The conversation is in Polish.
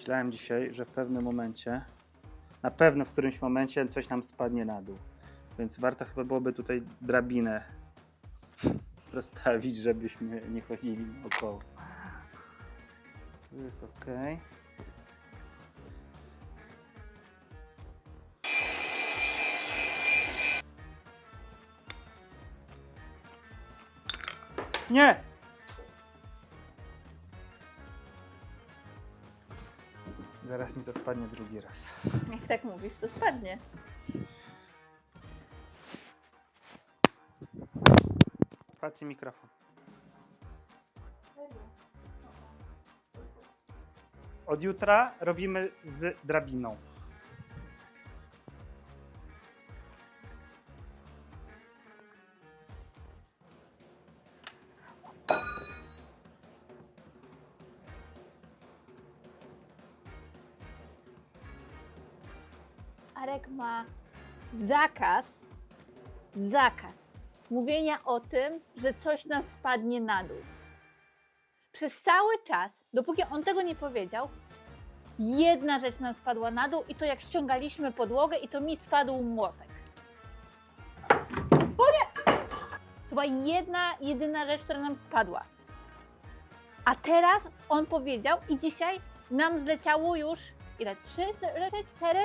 Myślałem dzisiaj, że w pewnym momencie, na pewno w którymś momencie coś nam spadnie na dół. Więc warto chyba byłoby tutaj drabinę rozstawić, żebyśmy nie chodzili naokoło. Tu jest ok. Nie! Zaraz mi to spadnie drugi raz. Jak tak mówisz, to spadnie. Patrzcie mikrofon. Od jutra robimy z drabiną. Arek ma zakaz, zakaz mówienia o tym, że coś nas spadnie na dół. Przez cały czas, dopóki on tego nie powiedział, jedna rzecz nam spadła na dół i to jak ściągaliśmy podłogę i to mi spadł młotek. O nie! To była jedna, jedyna rzecz, która nam spadła. A teraz on powiedział i dzisiaj nam zleciało już ile? Trzy? Cztery?